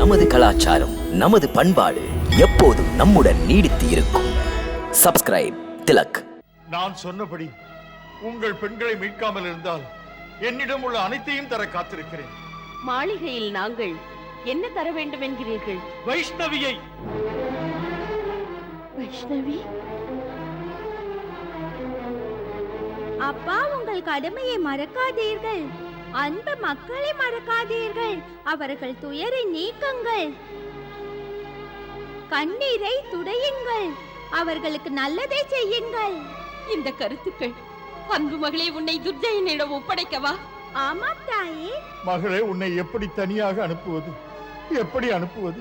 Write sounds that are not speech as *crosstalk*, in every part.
நமது கலாச்சாரம் நமது பண்பாடு எப்போதும் நம்முடன் நீடித்து இருக்கும். சப்ஸ்கிரைப் திலக். நான் சொன்னபடி உங்கள் பெண்களை மீட்காமல் இருந்தால் என்னிடம் உள்ள அனைத்தையும் தர காத்திருக்கிறேன். மாளிகையில் நாங்கள் என்ன தர வேண்டும் என்கிறீர்கள் வைஷ்ணவியை. வைஷ்ணவி? அப்பா உங்கள் கடமையை மறக்காதீர்கள். அன்பு மக்களை மறக்காதீர்கள். அவர்கள் துயரை நீக்குங்கள். கண்ணீரை துடையுங்கள். அவர்களுக்கு நல்லதை செய்யுங்கள். இந்த கருத்துக்கள் அன்பு மகளே உன்னை துர்ஜயனிடம் ஒப்படைக்கவா? ஆமாம் தாயே. மகளே உன்னை எப்படி தனியாக அனுப்புவது? எப்படி அனுப்புவது?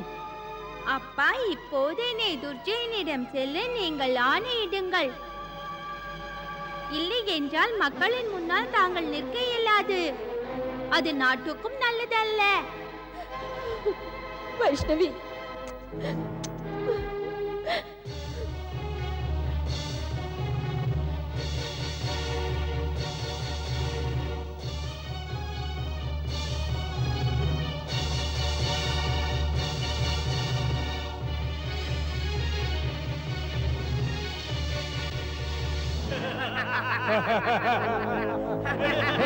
அப்பா இப்போதே துர்ஜயனிடம் செல்ல நீங்கள் ஆணையிடுங்கள். இல்லை என்றால் மக்களின் முன்னால் தாங்கள் நிற்க இயலாது. அது நாட்டுக்கும் நல்லதல்ல. வைஷ்ணவி. என்ன *laughs*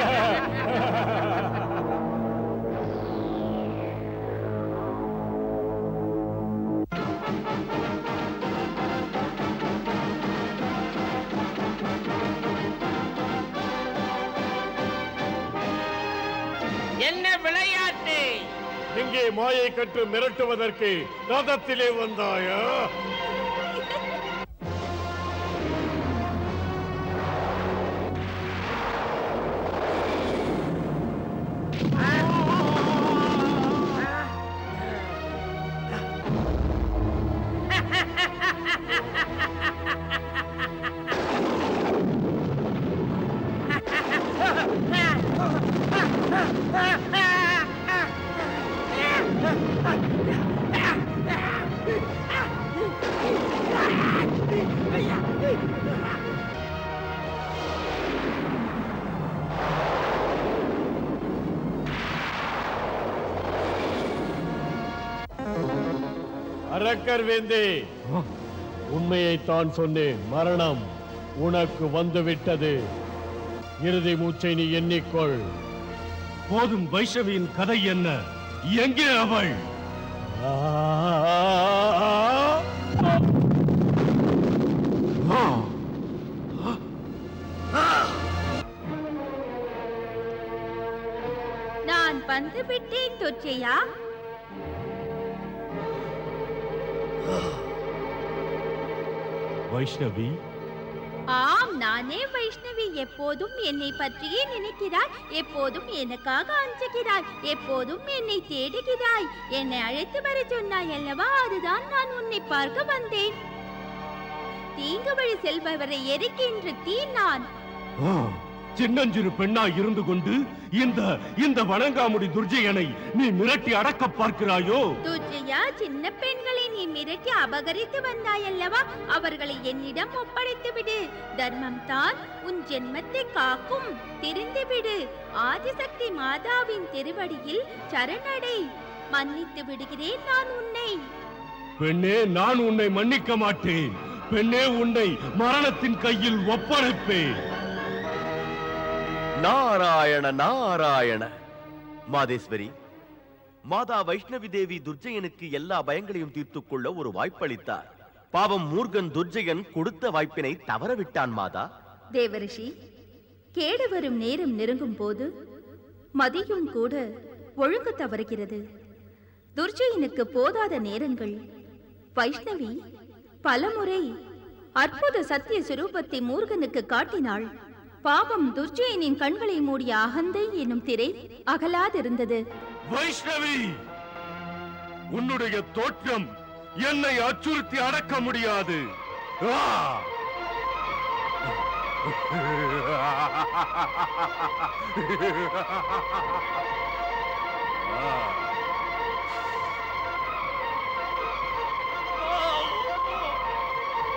எங்கே மாயை கற்று மிரட்டுவதற்கு ரதத்திலே வந்தாயா? *laughs* அரக்கர் வேந்தே உண்மையை தான் சொன்னேன். மரணம் உனக்கு வந்துவிட்டது. இறுதி மூச்சை நீ எண்ணிக்கொள். போதும் வைஷ்ணவியின் கதை என்ன? எங்கே அவள்? நான் வந்து விட்டேன் தொச்சையா வைஷ்ணவி ஆம் நானே வைஷ்ணவி. எப்போதும் என்னை பற்றியே நினைக்கிறாய். எப்போதும் எனக்காக அஞ்சுகிறாய். எப்போதும் என்னை தேடுகிறாய். என்னை அழைத்து வர சொன்னாய் அல்லவா? அதுதான் நான் உன்னை பார்க்க வந்தேன். தீங்கு வழி செல்பவரை எரிக்கின்ற தீ நான். சின்னஞ்சிறு பெண்ணாய் இருந்து கொண்டு இந்த இந்த வணங்காமுடி துர்ஜயனை நீ மிரட்டி அடக்க பார்க்கிறாயோ? துர்ஜயா சின்ன பெண்களை நீ மிரட்டி அபகரித்து வந்தாய் அல்லவா அவர்களை என்னிடம் ஒப்படைத்து விடு தர்மம் தான் உன் ஜென்மத்தை காக்கும். தெரிந்து விடு ஆதிசக்தி மாதாவின் திருவடியில் சரணடை. மன்னித்து விடுகிறேன் நான் உன்னை. பெண்ணே நான் உன்னை மன்னிக்க மாட்டேன். பெண்ணே உன்னை மரணத்தின் கையில் ஒப்படைப்பேன். நாராயண நாராயண. மாதேஸ்வரி மாதா வைஷ்ணவி தேவி துர்ஜயனுக்கு எல்லா பயங்களையும் தீர்த்துக் கொள்ள ஒரு வாய்ப்பளித்தார். பாவம் மூர்கன் துர்ஜயன் கொடுத்த வாய்ப்பினை தவறவிட்டான் மாதா. தேவரிஷி கேடு வரும் நேரம் நெருங்கும் போது மதியும் கூட ஒழுங்கு தவறுகிறது. துர்ஜயனுக்கு போதாத நேரங்கள். வைஷ்ணவி பலமுறை அற்புத சத்திய சுரூபத்தை மூர்கனுக்கு காட்டினாள். பாவம் துர்ஜயனின் கண்களை மூடிய அகந்தை என்னும் திரை அகலாதிருந்தது. வைஷ்ணவி உன்னுடைய தோற்றம் என்னை அச்சுறுத்தி அடக்க முடியாது.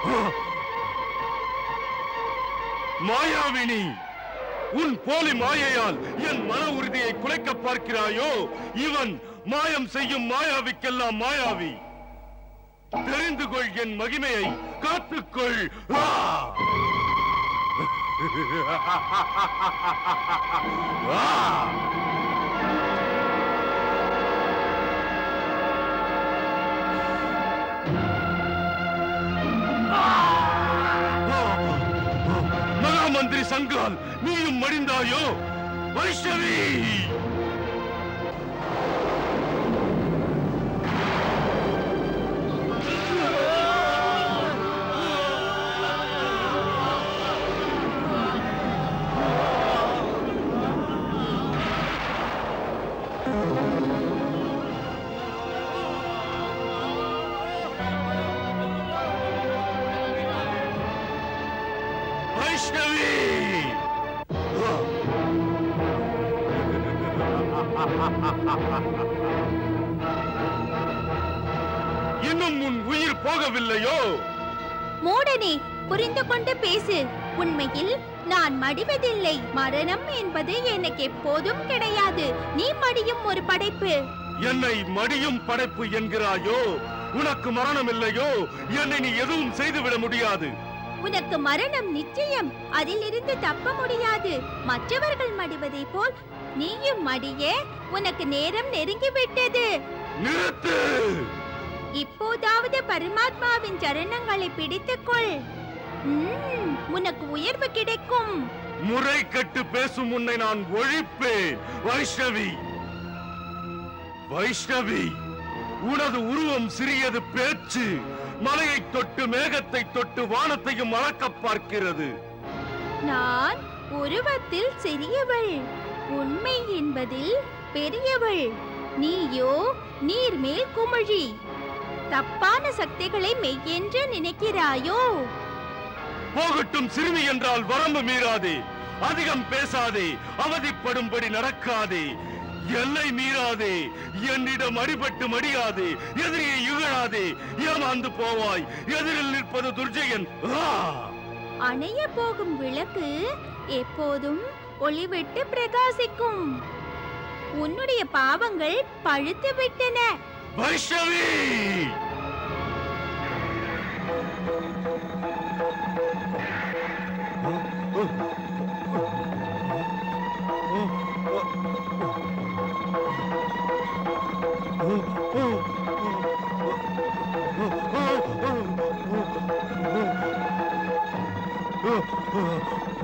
Oh! மாயாவினி உன் போலி மாயையால் என் மன உறுதியை குலைக்க பார்க்கிறாயோ? இவன் மாயம் செய்யும் மாயாவிக்கெல்லாம் மாயாவி. தெரிந்து கொள் என் மகிமையை காத்துக்கொள். ஆ! *laughs* சங்கால் நீயும் மடிந்தாயோ? வைஷ்ணவி! *laughs* இன்னும் உன் உயிர் போகவில்லையோ? மூடனே புரிந்து கொண்டு பேசு. உண்மையில் நான் மடிவதில்லை. மரணம் என்பது எனக்கு எப்போதும் கிடையாது. நீ மடியும் ஒரு படைப்பு. என்னை மடியும் படைப்பு என்கிறாயோ? உனக்கு மரணம் இல்லையோ? என்னை நீ எதுவும் செய்துவிட முடியாது. உனக்கு மரணம் நிச்சயம். அதிலிருந்து தப்ப முடியாது. மற்றவர்கள் மடிவதை போல் நீயும் மடிய. உனக்கு நேரம் நெருங்கிவிட்டது இப்போதாவது பரமாத்மாவின் சரணங்களை பிடித்துக்கொள். உனக்கு உயர்வு கிடைக்கும். முறை கட்டு பேசும் உன்னை நான் ஒழிப்பேன். வைஷ்ணவி! வைஷ்ணவி! உனது உருவம் சிறியது பேச்சு. மலையை தொட்டு மேகத்தை தொட்டு வானத்தையும் அளக்க பார்க்கிறது. நான் உருவத்தில் சிறியவள் உண்மை என்பதில் பெரியவள். நீயோ நீர்மேல் குமிழி. தப்பான சக்திகளை மெய்யென்று நினைக்கிறாயோ? போகட்டும் சிறுமி என்றால் வரம்பு மீறாதே. அதிகம் பேசாதே. அவதிப்படும்படி நடக்காதே. எல்லை மீறாதே. என்னிடம் அடிபட்டு மடியாதே. எதிரியை இகழாதே. ஏமாந்து போவாய். எதிரில் நிற்பது துர்ஜயன்! அணைய போகும் விளக்கு எப்போதும் ஒளிவிட்டு பிரகாசிக்கும். உன்னுடைய பாவங்கள் பழுத்து விட்டன. வைஷ்ணவி! ஆ! Oh, oh, oh.